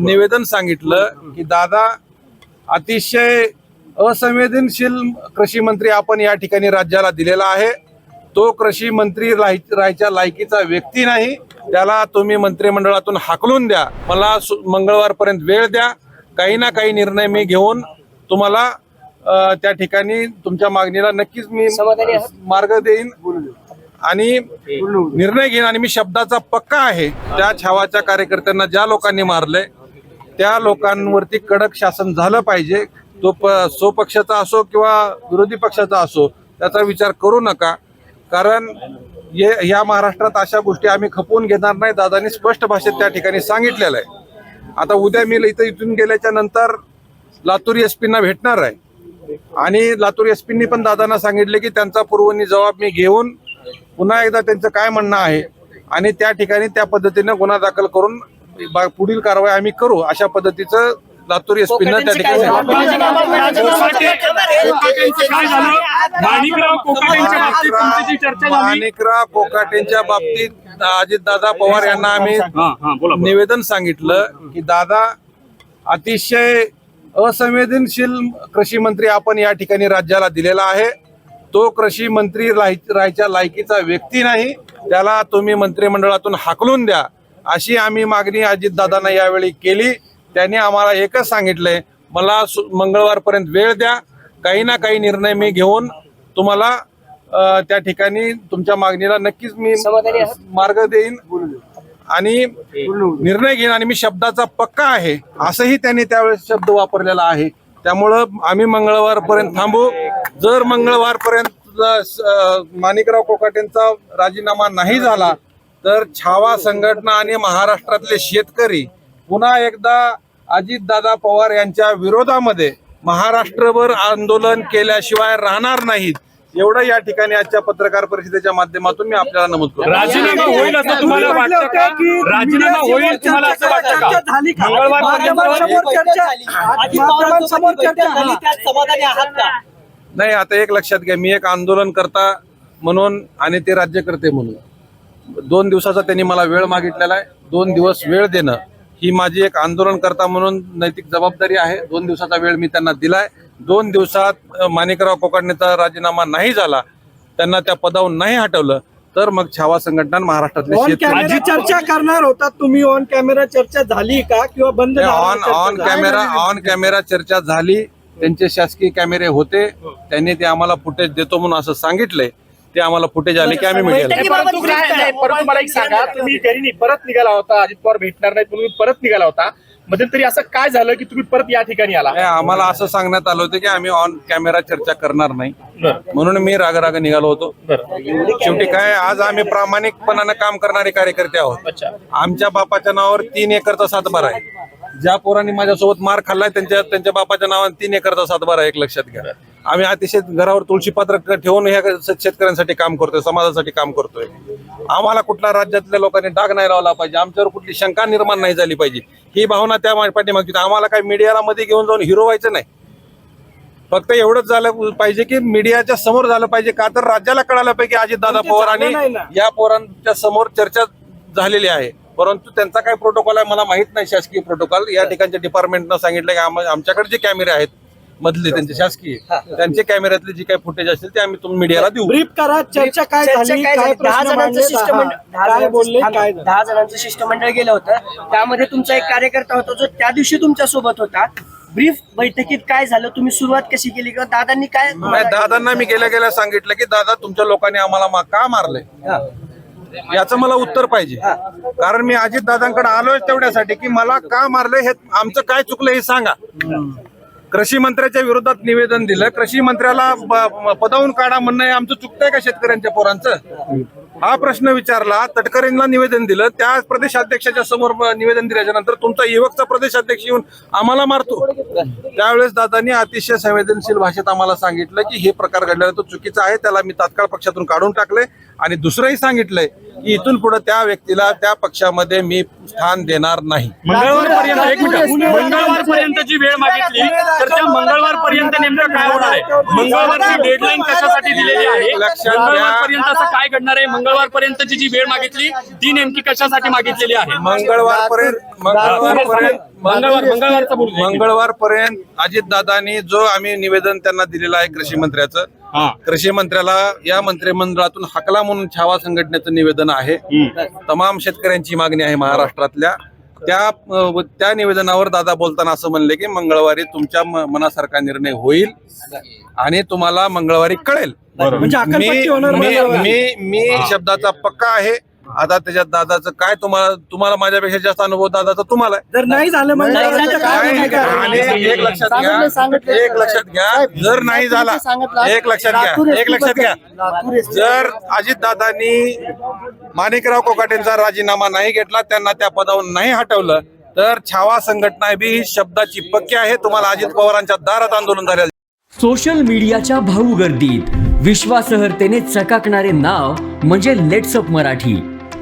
निवेदन सांगितलं की दादा अतिशय असंवेदनशील कृषी मंत्री आपण या ठिकाणी राज्याला दिलेला आहे. तो कृषी मंत्री राहाय- राहायच्या लायकीचा व्यक्ती नाही. त्याला तुम्ही मंत्रिमंडळातून हाकलून द्या. मला मंगळवारपर्यंत वेळ द्या. काही ना काही निर्णय मी घेऊन तुम्हाला त्या ठिकाणी तुमच्या मागणीला नक्कीच मी मार्ग देईन आणि निर्णय घेईन आणि मी शब्दाचा पक्का आहे. त्या छावाच्या कार्यकर्त्यांना ज्या लोकांनी मारले त्या लोकांवरती कडक शासन झालं पाहिजे. तो प स्वपक्षाचा असो किंवा विरोधी पक्षाचा असो त्याचा विचार करू नका. कारण ये या महाराष्ट्रात अशा गोष्टी आम्ही खपवून घेणार नाही दादानी स्पष्ट भाषेत त्या ठिकाणी सांगितलेलं आहे. आता उद्या मी इथं इथून गेल्याच्यानंतर लातूर एस पींना भेटणार आहे. आणि लातूर एस पींनी पण दादांना सांगितले की त्यांचा पूर्वनी जबाब मी घेऊन पुन्हा एकदा त्यांचं काय म्हणणं आहे आणि त्या ठिकाणी त्या पद्धतीनं गुन्हा दाखल करून पुढील कारवाई आम्ही करू अशा पद्धतीचं लातूर एस पीनं त्या ठिकाणी माणिकराव कोकाटेंच्या बाबतीत तुमची जी चर्चा झाली माणिकराव कोकाटेंच्या बाबतीत अजितदादा पवार यांना आम्ही हा हा. निवेदन सांगितलं की दादा अतिशय असंवेदनशील कृषी मंत्री आपण या ठिकाणी राज्याला दिलेला आहे. तो कृषी मंत्री राहाय- राहायच्या लायकीचा व्यक्ती नाही. त्याला तुम्ही मंत्रिमंडळातून हाकलून द्या. अशी आम्ही मागणी अजितदादांना यावेळी केली. त्यांनी आम्हाला एकच सांगितलंय मला मंगळवारपर्यंत वेळ द्या काही ना काही निर्णय मी घेऊन तुम्हाला त्या ठिकाणी तुमच्या मागणीला नक्कीच मी मार्ग देईन. आणि निर्णय घेईन आणि मी शब्दाचा पक्का आहे असंही त्यांनी त्यावेळेस शब्द वापरलेला आहे. त्यामुळं आम्ही मंगळवारपर्यंत थांबू. जर मंगळवारपर्यंत माणिकराव कोकाटेंचा राजीनामा नाही झाला तर छावा संघटना आणि महाराष्ट्रातले शेतकरी पुन्हा एकदा अजितदादा पवार यांच्या विरोधामध्ये महाराष्ट्रभर आंदोलन केल्याशिवाय राहणार नाहीत एवढं या ठिकाणी आजच्या पत्रकार परिषदेच्या माध्यमातून मी आपल्याला नमूद करतो राजीनामा होईल असं तुम्हाला वाटतं का राजीनामा होईल तुम्हाला असं वाटतं का नाही आता एक लक्षात घ्या मी एक आंदोलन करता म्हणून आणि ते राज्यकर्ते म्हणून दोन दिवसाचा त्यांनी मला वेळ मागितलेला आहे. दोन दिवस वेळ देणं ही माझी एक आंदोलन करता म्हणून नैतिक जबाबदारी आहे. दोन दिवसाचा वेळ मी त्यांना दिलाय. दोन दिवसात माणिकराव कोकाडणेचा राजीनामा नाही झाला त्यांना त्या पदावरून नाही हटवलं तर मग छावा संघटना महाराष्ट्रातले चर्चा करणार होता तुम्ही. ऑन कॅमेरा चर्चा झाली का किंवा बंद on on? Camera on camera चर्चा झाली त्यांचे शासकीय कॅमेरे होते. त्यांनी ते आम्हाला फुटेज देतो म्हणून असं सांगितलंय. ते आम्हाला फुटेज आले की आम्ही मीडियाला नाही, परंतु नाही, परंतु मला एक सांगा तुम्ही घरी नाही परत निघाला होता अजित पवार भेटणार नाही तुम्ही परत निघाला होता मध्यंतरी असं काय झालं की तुम्ही परत या ठिकाणी आला नाही, आम्हाला असं सांगण्यात आलं होतं की आम्ही ऑन कॅमेरा चर्चा करणार नाही म्हणून मी राग राग निघालो होतो शेवटी काय आज आम्ही प्रामाणिकपणानं काम करणारे कार्यकर्ते आहोत अच्छा आमच्या बापाच्या नावावर तीन एकरचा सातबारा आहे ज्या पोरांनी माझ्यासोबत मार खाल्लाय त्यांच्या त्यांच्या बापाच्या नावावर तीन एकरचा सातबारा आहे, एक लक्षात घ्या आम्ही अतिशय घरावर तुळशी पात्र ठेवून ह्या शेतकऱ्यांसाठी काम करतोय समाजासाठी काम करतोय. आम्हाला कुठल्या राज्यातल्या लोकांनी डाग नाही लावला पाहिजे आमच्यावर कुठली शंका निर्माण नाही झाली पाहिजे. ही भावना त्या पाठीमागची आम्हाला काही मीडियाला मध्ये घेऊन जाऊन हिरो व्हायचं नाही. फक्त एवढंच झालं पाहिजे की मीडियाच्या समोर झालं पाहिजे का तर राज्याला कळालं पाहिजे की अजितदादा पण ते पवार आणि. या पोरांच्या समोर चर्चा झालेली आहे. परंतु त्यांचा काय प्रोटोकॉल आहे मला माहीत नाही शासकीय प्रोटोकॉल या ठिकाणच्या डिपार्टमेंटनं सांगितलं की आम- आमच्याकडे जे कॅमेरे आहेत मधले त्यांचे शासकीय. त्यांचे कॅमेऱ्यातले जे काही फुटेज असेल ते आम्ही तुम्ही मीडियाला देऊ. ब्रीफ करा चर्चा काय झाली काय? दहा जणांचं शिष्टमंडळ दहा काय जणांचं- बोलले काय? दहा जणांचं शिष्टमंडळ गेलं होतं. त्यामध्ये तुमचा एक कार्यकर्ता होता जो त्या दिवशी तुमच्यासोबत होता. ब्रीफ बैठकीत काय झालं? तुम्ही सुरुवात कशी केली किंवा दादांनी काय दादांना मी गेल्या गेल्या सांगितलं की दादा तुमच्या लोकांनी आम्हाला का मारलंय याचं मला उत्तर पाहिजे. कारण मी अजित दादांकडे आलोय तेवढ्यासाठी की मला का मारलंय हे आमचं काय चुकलं हे सांगा. कृषी मंत्र्याच्या विरोधात निवेदन दिलं. कृषी मंत्र्याला पदावून काढा म्हणणं हे आमचं चुकतंय का शेतकऱ्यांच्या पोरांचं? हा प्रश्न विचारला. तटकरेंना निवेदन दिलं. त्या प्रदेशाध्यक्षाच्या समोर निवेदन दिल्याच्या नंतर तुमचा युवकचा प्रदेशाध्यक्ष येऊन आम्हाला मारतो. त्यावेळेस दादांनी अतिशय संवेदनशील भाषेत आम्हाला सांगितलं की हे प्रकार घडलेला तो चुकीचा आहे. त्याला मी तात्काळ पक्षातून काढून टाकले आणि दुसरंही सांगितलंय की इथून पुढे त्या व्यक्तीला त्या पक्षामध्ये मी स्थान देणार नाही. मंगळवार पर्यंत एक मिनिट मंगळवार पर्यंतची वेळ मागितली तर त्या मंगळवार पर्यंत नेमकं काय होणार आहे? मंगळवारची डेडलाईन कशासाठी दिलेली आहे? लक्षात घ्या. मंगळवार पर्यंत असं काय घडणार आहे? मंगळवार पर्यंतची जी वेळ मागितली ती नेमकी कशासाठी मागितलेली आहे? मंगळवार पर्यंत मंगळवार पर्यंत मंगळवार मंगळवारचं बोलू दे. मंगळवार पर्यंत अजित दादानी जो आम्ही निवेदन त्यांना दिलेलं आहे कृषी मंत्र्याचं कृषी मंत्र्याला या मंत्रिमंडळातून हकला म्हणून छावा संघटनेचं निवेदन आहे. तमाम शेतकऱ्यांची मागणी आहे महाराष्ट्रातल्या. त्या त्या निवेदनावर दादा बोलताना असं म्हणले की मंगळवारी तुमच्या मनासारखा निर्णय होईल आणि तुम्हाला मंगळवारी कळेल. म्हणजे. मी मी शब्दाचा पक्का आहे. आता त्याच्यात दादाचं काय तुम्हाला तुम्हाला माझ्यापेक्षा जास्त अनुभव दादाचा तुम्हाला आहे. जर नाही झालं नाही तर काय? आणि एक लक्षात घ्या एक लक्षात घ्या जर नाही झाला एक लक्षात घ्या एक लक्षात घ्या. जर अजितदादांनी माणिकराव कोकाटेंचा राजीनामा नाही घेतला त्यांना त्या पदावरून नाही हटवलं तर छावा संघटना बी ही शब्दाची पक्की आहे. तुम्हाला अजित पवारांच्या दारात आंदोलन झाले सोशल मीडियाच्या भाऊ गर्दीत विश्वासार्हतेने चकाकणारे नाव म्हणजे लेट्सअप मराठी.